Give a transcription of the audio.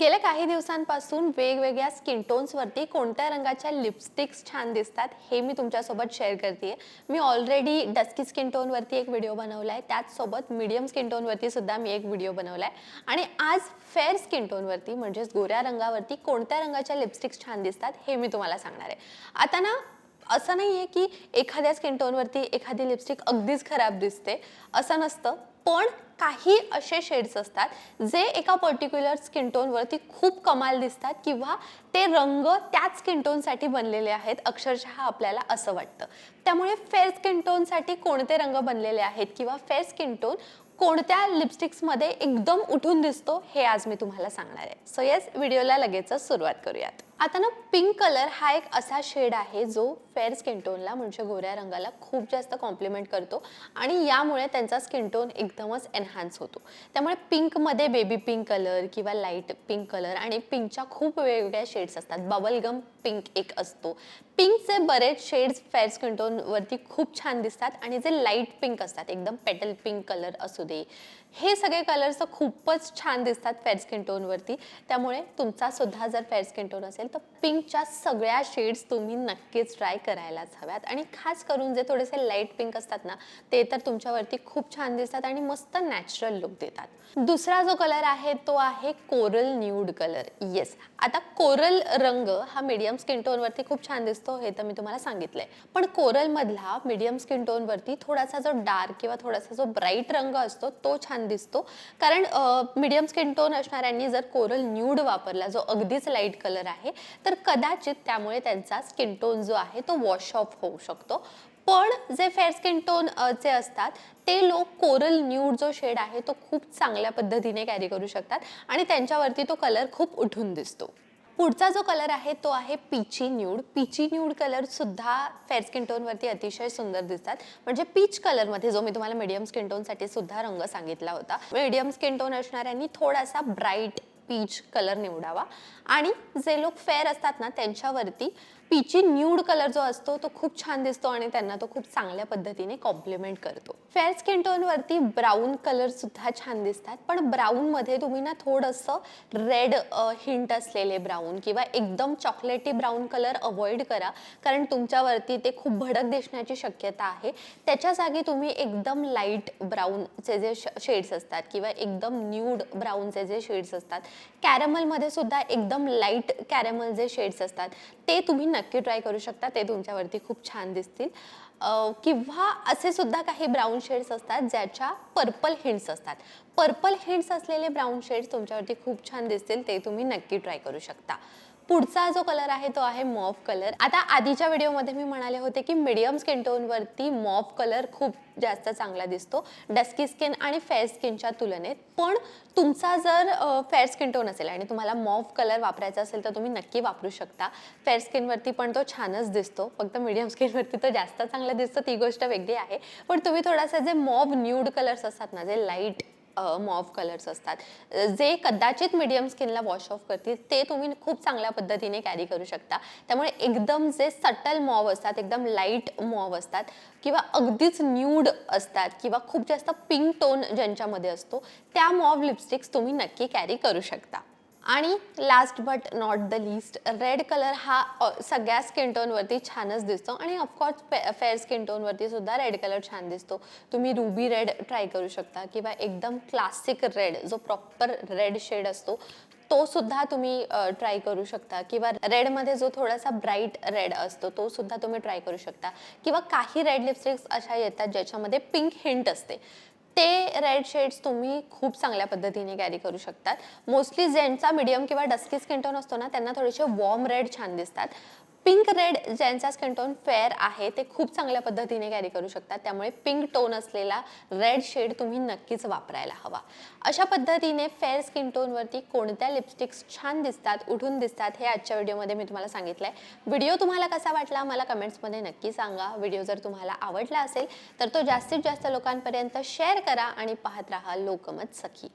गेल्या काही दिवसांपासून वेगवेगळ्या स्किन टोन्सवरती कोणत्या रंगाच्या लिपस्टिक्स छान दिसतात हे मी तुमच्यासोबत शेअर करते मी ऑलरेडी डस्की स्किन टोनवरती एक व्हिडिओ बनवला आहे त्याचसोबत मीडियम स्किन टोनवरती सुद्धा मी एक व्हिडिओ बनवला आहे आणि आज फेअर स्किन टोनवरती म्हणजेच गोऱ्या रंगावरती कोणत्या रंगाच्या लिपस्टिक्स छान दिसतात हे मी तुम्हाला सांगणार आहे. आता ना असं नाही आहे की एखाद्या स्किन टोनवरती एखादी लिपस्टिक अगदीच खराब दिसते. असं नसतं. पण काही असे शेड्स असतात जे एका पर्टिक्युलर स्किन टोनवरती खूप कमाल दिसतात किंवा ते रंग त्याच स्किन टोनसाठी बनलेले आहेत अक्षरशः आपल्याला असं वाटतं. त्यामुळे फेअर स्किन टोनसाठी कोणते रंग बनलेले आहेत किंवा फेअर स्किन टोन कोणत्या लिपस्टिक्समध्ये एकदम उठून दिसतो हे आज मी तुम्हाला सांगणार आहे. सो येस व्हिडिओला लगेचच सुरुवात करूयात. आता ना पिंक कलर हा एक असा शेड आहे जो फेअर स्किन टोनला म्हणजे गोऱ्या रंगाला खूप जास्त कॉम्प्लिमेंट करतो आणि यामुळे त्यांचा स्किन टोन एकदमच एनहान्स होतो. त्यामुळे पिंकमध्ये बेबी पिंक कलर किंवा लाइट पिंक कलर आणि पिंकच्या खूप वेगवेगळ्या शेड्स असतात. बबल गम पिंक एक असतो. पिंकचे बरेच शेड्स फेअर स्किन टोनवरती खूप छान दिसतात आणि जे लाइट पिंक असतात एकदम पेटल पिंक कलर असू दे हे सगळे कलर्स खूपच छान दिसतात फेअर स्किन टोनवरती त्यामुळे तुमचा सुद्धा जर फेअर स्किन टोन असेल तर पिंकच्या सगळ्या शेड्स तुम्ही नक्कीच ट्राय करायलाच हव्यात. आणि खास करून जे थोडेसे लाइट पिंक असतात ना ते तर तुमच्यावरती खूप छान दिसतात आणि मस्त नॅचरल लुक देतात. दुसरा जो कलर आहे तो आहे कोरल न्यूड कलर येस आता कोरल रंग हा मीडियम स्किन टोनवरती खूप छान दिसतो हे तर मी तुम्हाला सांगितलंय. पण कोरलमधला मीडियम स्किन टोनवरती थोडासा जो डार्क किंवा थोडासा जो ब्राईट रंग असतो तो छान दिसतो. कारण मीडियम स्किन टोन असणाऱ्यांनी जर कोरल न्यूड वापरला जो अगदीच लाइट कलर आहे तर कदाचित त्यामुळे त्यांचा स्किन टोन जो आहे तो वॉश ऑफ होऊ शकतो. पण जे फेअर स्किन टोन चे असतात ते लोक कोरल न्यूड जो शेड आहे तो खूप चांगल्या पद्धतीने कॅरी करू शकतात आणि त्यांच्यावरती तो कलर खूप उठून दिसतो. पुढचा जो कलर आहे तो आहे peachy nude. Peachy nude colour सुद्धा फेअर स्किन टोनवरती अतिशय सुंदर दिसतात. म्हणजे पीच कलरमध्ये जो मी तुम्हाला मीडियम स्किन टोनसाठी सुद्धा रंग सांगितला होता. मीडियम स्किन टोन असणाऱ्यांनी थोडासा ब्राईट पीच कलर निवडावा. आणि जे लोक फेअर असतात ना त्यांच्यावरती पीची न्यूड कलर जो असतो तो खूप छान दिसतो आणि त्यांना तो खूप चांगल्या पद्धतीने कॉम्प्लिमेंट करतो. फेअर स्किन टोनवरती ब्राऊन कलर सुद्धा छान दिसतात पण ब्राऊनमध्ये तुम्ही ना थोडंसं रेड हिंट असलेले ब्राऊन किंवा एकदम चॉकलेटी ब्राऊन कलर अवॉइड करा. कारण तुमच्यावरती ते खूप भडक दिसण्याची शक्यता आहे. त्याच्या जागी तुम्ही एकदम लाइट ब्राऊनचे जे शेड्स असतात किंवा एकदम न्यूड ब्राऊनचे जे शेड्स असतात कॅरमलमध्ये सुद्धा एकदम लाइट कॅरमल जे शेड्स असतात ते तुम्ही नक्की ट्राय करू शकता. ते तुमच्यावरती खूप छान दिसतील. किंवा असे सुद्धा काही ब्राऊन शेड्स असतात ज्याच्या पर्पल हिंट्स असतात. पर्पल हिंट्स असलेले ब्राऊन शेड्स तुमच्यावरती खूप छान दिसतील ते तुम्ही नक्की ट्राय करू शकता. पुढचा जो कलर आहे तो आहे मॉफ कलर आता आधीच्या व्हिडिओमध्ये मी म्हणाले होते की मीडियम स्किन टोनवरती मॉफ कलर खूप जास्त चांगला दिसतो. डस्की स्किन आणि फेअर स्किनच्या तुलनेत. पण तुमचा जर फेअर स्किन टोन असेल आणि तुम्हाला मॉफ कलर वापरायचा असेल तर तुम्ही नक्की वापरू शकता. फेअर स्किनवरती पण तो छानच दिसतो. फक्त मीडियम स्किनवरती तो जास्त चांगला दिसतो ती गोष्ट वेगळी आहे. पण तुम्ही थोडासा जे मॉब न्यूड कलर्स असतात ना जे लाइट मॉव कलर्स असतात. जे कदाचित मीडियम स्किनला वॉश ऑफ करतील ते तुम्ही खूप चांगल्या पद्धतीने कॅरी करू शकता. त्यामुळे एकदम जे सटल मॉव असतात एकदम लाइट मॉव असतात किंवा अगदीच न्यूड असतात किंवा खूप जास्त पिंक टोन ज्यांच्यामध्ये असतो त्या मॉव लिपस्टिक्स तुम्ही नक्की कॅरी करू शकता. आणि last but not the least red colour हा सगळ्या स्किन टोनवरती छानच दिसतो आणि ऑफकोर्स फेअर स्किन टोनवरती सुद्धा रेड कलर छान दिसतो. तुम्ही रुबी रेड ट्राय करू शकता किंवा एकदम क्लासिक रेड जो प्रॉपर रेड शेड असतो तो सुद्धा तुम्ही ट्राय करू शकता. किंवा रेडमध्ये जो थोडासा ब्राईट रेड असतो तो सुद्धा तुम्ही ट्राय करू शकता. किंवा काही रेड लिपस्टिक्स अशा येतात ज्याच्यामध्ये पिंक हिंट असते. ते रेड शेड्स तुम्ही खूप चांगल्या पद्धतीने कॅरी करू शकतात. मोस्टली जेंट्सचा मिडियम किंवा डस्की स्किन टोन असतो ना त्यांना थोडेसे वॉर्म रेड छान दिसतात. पिंक रेड ज्यांचा स्किन टोन फेअर आहे ते खूप चांगल्या पद्धतीने कॅरी करू शकतात. त्यामुळे पिंक टोन असलेला रेड शेड तुम्ही नक्कीच वापरायला हवा. अशा पद्धतीने फेअर स्किन टोनवरती कोणत्या लिपस्टिक्स छान दिसतात उठून दिसतात हे आजच्या व्हिडिओमध्ये मी तुम्हाला सांगितलं आहे व्हिडिओ तुम्हाला कसा वाटला मला कमेंट्समध्ये नक्की सांगा. व्हिडिओ जर तुम्हाला आवडला असेल तर तो जास्तीत जास्त लोकांपर्यंत शेअर करा आणि पाहत राहा लोकमत सखी.